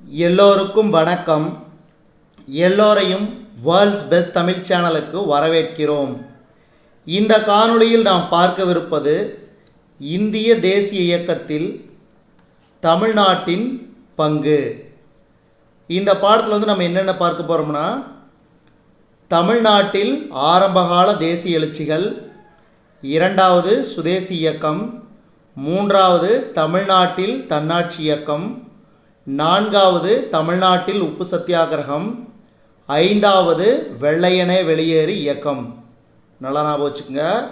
எல்லோருக்கும் வணக்கம். எல்லோரையும் வேர்ல்ட்ஸ் பெஸ்ட் தமிழ் சேனலுக்கு வரவேற்கிறோம். இந்த காணொளியில் நாம் பார்க்கவிருப்பது இந்திய தேசிய இயக்கத்தில் தமிழ்நாட்டின் பங்கு. இந்த பாடத்தில் வந்து நம்ம என்னென்ன பார்க்க போகிறோம்னா தமிழ்நாட்டில் ஆரம்பகால தேசிய எழுச்சிகள் இரண்டாவது சுதேசி இயக்கம் மூன்றாவது தமிழ்நாட்டில் தன்னாட்சி இயக்கம் நான்காவது தமிழ்நாட்டில் உப்பு சத்தியாகிரகம். ஐந்தாவது வெள்ளையனே வெளியேறு இயக்கம். நல்லா ஞாபகம் வச்சுக்கோங்க.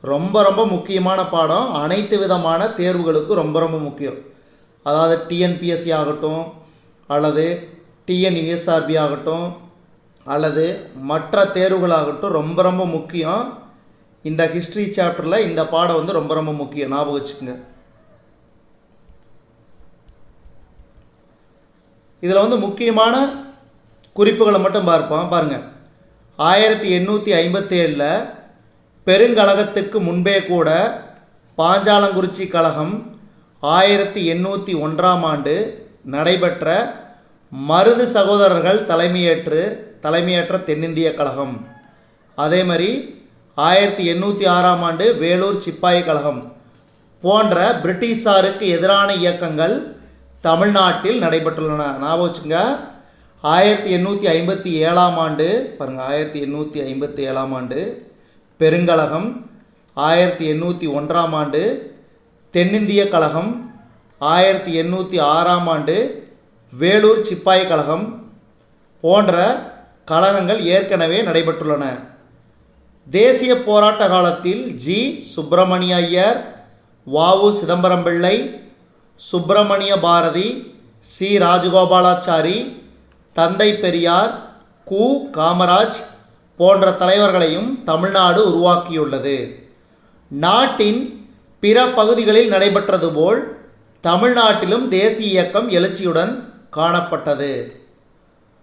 ரொம்ப ரொம்ப முக்கியமான பாடம். அனைத்து விதமான தேர்வுகளுக்கும் ரொம்ப ரொம்ப முக்கியம். அதாவது டிஎன்பிஎஸ்சி ஆகட்டும் அல்லது டிஎன்யூஎஸ்ஆர்பி ஆகட்டும் அல்லது மற்ற தேர்வுகளாகட்டும் ரொம்ப ரொம்ப முக்கியம். இந்த ஹிஸ்ட்ரி சாப்டரில் இந்த பாடம் வந்து ரொம்ப ரொம்ப முக்கியம். ஞாபகம் வச்சுக்கோங்க. இதில் வந்து முக்கியமான குறிப்புகளை மட்டும் பார்ப்போம். பாருங்கள் ஆயிரத்தி எண்ணூற்றி ஐம்பத்தேழில் பெருங்கழகத்துக்கு முன்பே கூட பாஞ்சாலங்குறிச்சி கழகம் ஆயிரத்தி எண்ணூற்றி ஒன்றாம் ஆண்டு நடைபெற்ற மருது சகோதரர்கள் தலைமையேற்று தலைமையேற்ற தென்னிந்திய கழகம். அதே மாதிரி ஆயிரத்தி எண்ணூற்றி ஆறாம் ஆண்டு வேலூர் சிப்பாய் கழகம் போன்ற பிரிட்டிஷாருக்கு எதிரான இயக்கங்கள் தமிழ்நாட்டில் நடைபெற்றுள்ளன. ஞாபகம் வச்சுங்க ஆயிரத்தி எண்ணூற்றி ஐம்பத்தி ஏழாம் ஆண்டு பாருங்கள் ஆயிரத்தி எண்ணூற்றி ஐம்பத்தி ஏழாம் ஆண்டு பெருங்கழகம். ஆயிரத்தி எண்ணூற்றி ஒன்றாம் ஆண்டு தென்னிந்திய கழகம். ஆயிரத்தி எண்ணூற்றி ஆறாம் ஆண்டு வேலூர் சிப்பாய் கழகம் போன்ற கழகங்கள் ஏற்கனவே நடைபெற்றுள்ளன. தேசிய போராட்ட காலத்தில் ஜி. சுப்பிரமணிய ஐயர் வாவு சிதம்பரம் பிள்ளை சுப்பிரமணிய பாரதி சி. ராஜகோபாலாச்சாரி தந்தை பெரியார் கு. காமராஜ் போன்ற தலைவர்களையும் தமிழ்நாடு உருவாக்கியுள்ளது. நாட்டின் பிற பகுதிகளில் நடைபெற்றது போல் தமிழ்நாட்டிலும் தேசிய இயக்கம் எழுச்சியுடன் காணப்பட்டது.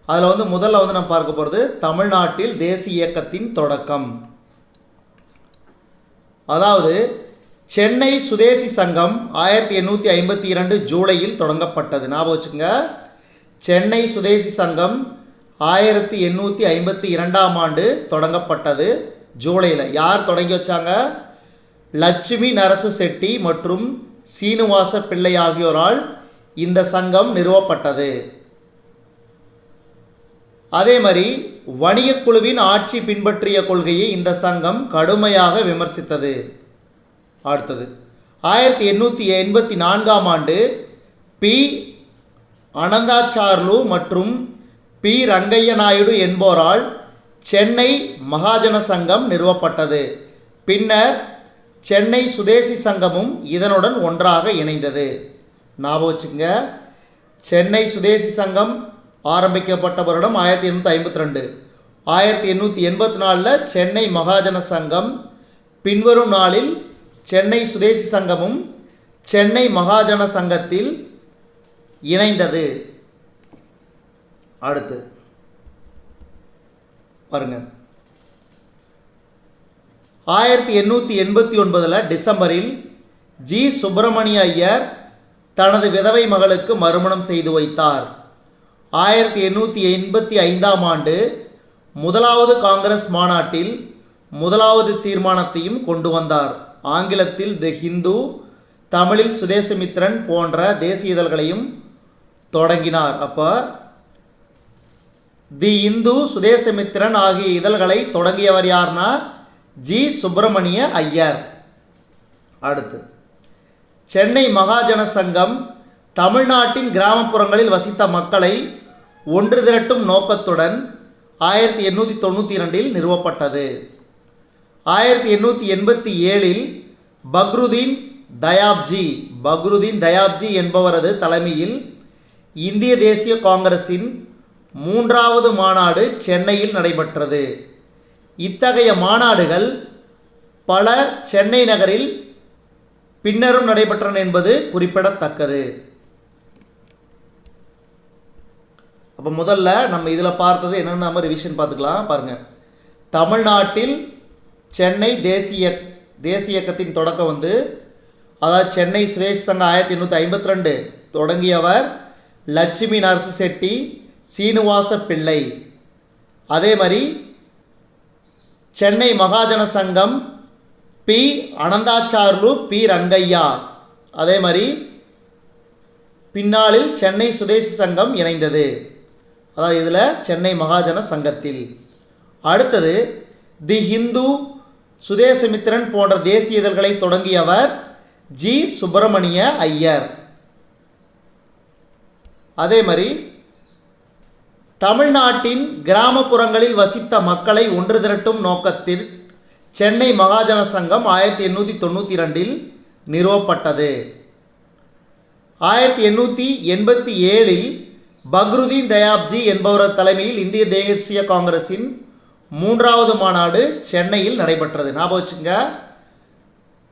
அதில் வந்து முதல்ல வந்து நம்ம பார்க்க போகிறது தமிழ்நாட்டில் தேசிய இயக்கத்தின் தொடக்கம். அதாவது சென்னை சுதேசி சங்கம் ஆயிரத்தி எண்ணூற்றி ஐம்பத்தி இரண்டு ஜூலையில் தொடங்கப்பட்டது. ஞாபகம் வச்சுங்க சென்னை சுதேசி சங்கம் ஆயிரத்தி எண்ணூற்றி ஐம்பத்தி இரண்டாம் ஆண்டு தொடங்கப்பட்டது. ஜூலையில் யார் தொடங்கி வச்சாங்க? லட்சுமி நரசு செட்டி மற்றும் சீனிவாச பிள்ளை ஆகியோரால் இந்த சங்கம் நிறுவப்பட்டது. அதே மாதிரி வணிகக் குழுவின் ஆட்சி பின்பற்றிய கொள்கையை இந்த சங்கம் கடுமையாக விமர்சித்தது. அடுத்தது ஆயிரத்தி எண்ணூற்றி எண்பத்தி நான்காம் ஆண்டு பி. அனந்தாச்சார்லு மற்றும் பி. ரங்கைய நாயுடு என்போரால் சென்னை மகாஜன சங்கம் நிறுவப்பட்டது. பின்னர் சென்னை சுதேசி சங்கமும் இதனுடன் ஒன்றாக இணைந்தது. ஞாபகம் வச்சுங்க சென்னை சுதேசி சங்கம் ஆரம்பிக்கப்பட்ட வருடம் ஆயிரத்தி எண்ணூற்றி ஐம்பத்தி ரெண்டு. ஆயிரத்தி எண்ணூற்றி எண்பத்தி நாலில் சென்னை மகாஜன சங்கம் பின்வரும் நாளில் சென்னை சுதேசி சங்கமும் சென்னை மகாஜன சங்கத்தில் இணைந்தது. அடுத்து. பாருங்க. ஆயிரத்தி எண்ணூற்றி எண்பத்தி ஒன்பதில் டிசம்பரில் ஜி. சுப்பிரமணிய ஐயர் தனது விதவை மகளுக்கு மறுமணம் செய்து வைத்தார். ஆயிரத்தி எண்ணூற்றி எண்பத்தி ஐந்தாம் ஆண்டு முதலாவது காங்கிரஸ் மாநாட்டில் முதலாவது தீர்மானத்தையும் கொண்டு வந்தார். ஆங்கிலத்தில் தி ஹிந்து தமிழில் சுதேசமித்ரன் போன்ற தேசிய இதழ்களையும் தொடங்கினார். அப்போ தி இந்து சுதேசமித்ரன் ஆகிய இதழ்களை தொடங்கியவர் யார்னா ஜி சுப்பிரமணிய ஐயர். அடுத்து சென்னை மகாஜன சங்கம் தமிழ்நாட்டின் கிராமப்புறங்களில் வசித்த மக்களை ஒன்று திரட்டும் நோக்கத்துடன் ஆயிரத்தி எண்ணூற்றி தொண்ணூற்றி இரண்டில் நிறுவப்பட்டது. ஆயிரத்தி எண்ணூற்றி எண்பத்தி ஏழில் பக்ருதீன் தயாப்ஜி. பக்ருதீன் தயாப்ஜி என்பவரது தலைமையில் இந்திய தேசிய காங்கிரஸின் மூன்றாவது மாநாடு சென்னையில் நடைபெற்றது. இத்தகைய மாநாடுகள் பல சென்னை நகரில் பின்னரும் நடைபெற்றன என்பது குறிப்பிடத்தக்கது. அப்போ முதல்ல நம்ம இதில் பார்த்தது என்னென்னு நம்ம ரிவிஷன் பார்த்துக்கலாம் பாருங்கள் தமிழ்நாட்டில் சென்னை தேசிய தேசிய இயக்கத்தின் தொடக்கம் வந்து அதாவது சென்னை சுதேச சங்கம் ஆயிரத்தி எண்ணூற்றி ஐம்பத்தி ரெண்டு தொடங்கியவர் லட்சுமி நரசு செட்டி சீனிவாச பிள்ளை. அதே மாதிரி சென்னை மகாஜன சங்கம் பி அனந்தாச்சார்லு பி ரங்கையா. அதே மாதிரி பின்னாளில் சென்னை சுதேசி சங்கம் இணைந்தது. அதாவது இதில் சென்னை மகாஜன சங்கத்தில். அடுத்தது தி ஹிந்து சுதேசமித்திரன் போன்ற தேசிய இதழ்களை தொடங்கியவர் ஜி. சுப்பிரமணிய ஐயர். அதே மாதிரி தமிழ்நாட்டின் கிராமப்புறங்களில் வசித்த மக்களை ஒன்று திரட்டும் நோக்கத்தில் சென்னை மகாஜன சங்கம் ஆயிரத்தி எண்ணூற்றி தொண்ணூற்றி ரெண்டில் நிறுவப்பட்டது. ஆயிரத்தி எண்ணூற்றி எண்பத்தி ஏழில் பக்ருதீன் தயாப்ஜி என்பவர் தலைமையில் இந்திய தேசிய காங்கிரஸின் மூன்றாவது மாநாடு சென்னையில் நடைபெற்றது. ஞாபகம் வச்சுங்க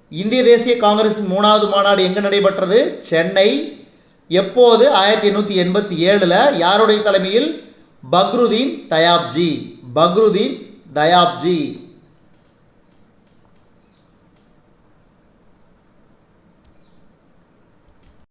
இந்திய தேசிய காங்கிரஸின் மூணாவது மாநாடு எங்கே நடைபெற்றது? சென்னை. எப்போது? ஆயிரத்தி எண்ணூற்றி எண்பத்தி ஏழில் யாருடைய தலைமையில்? பக்ருதீன் தயாப்ஜி. பக்ருதீன் தயாப்ஜி.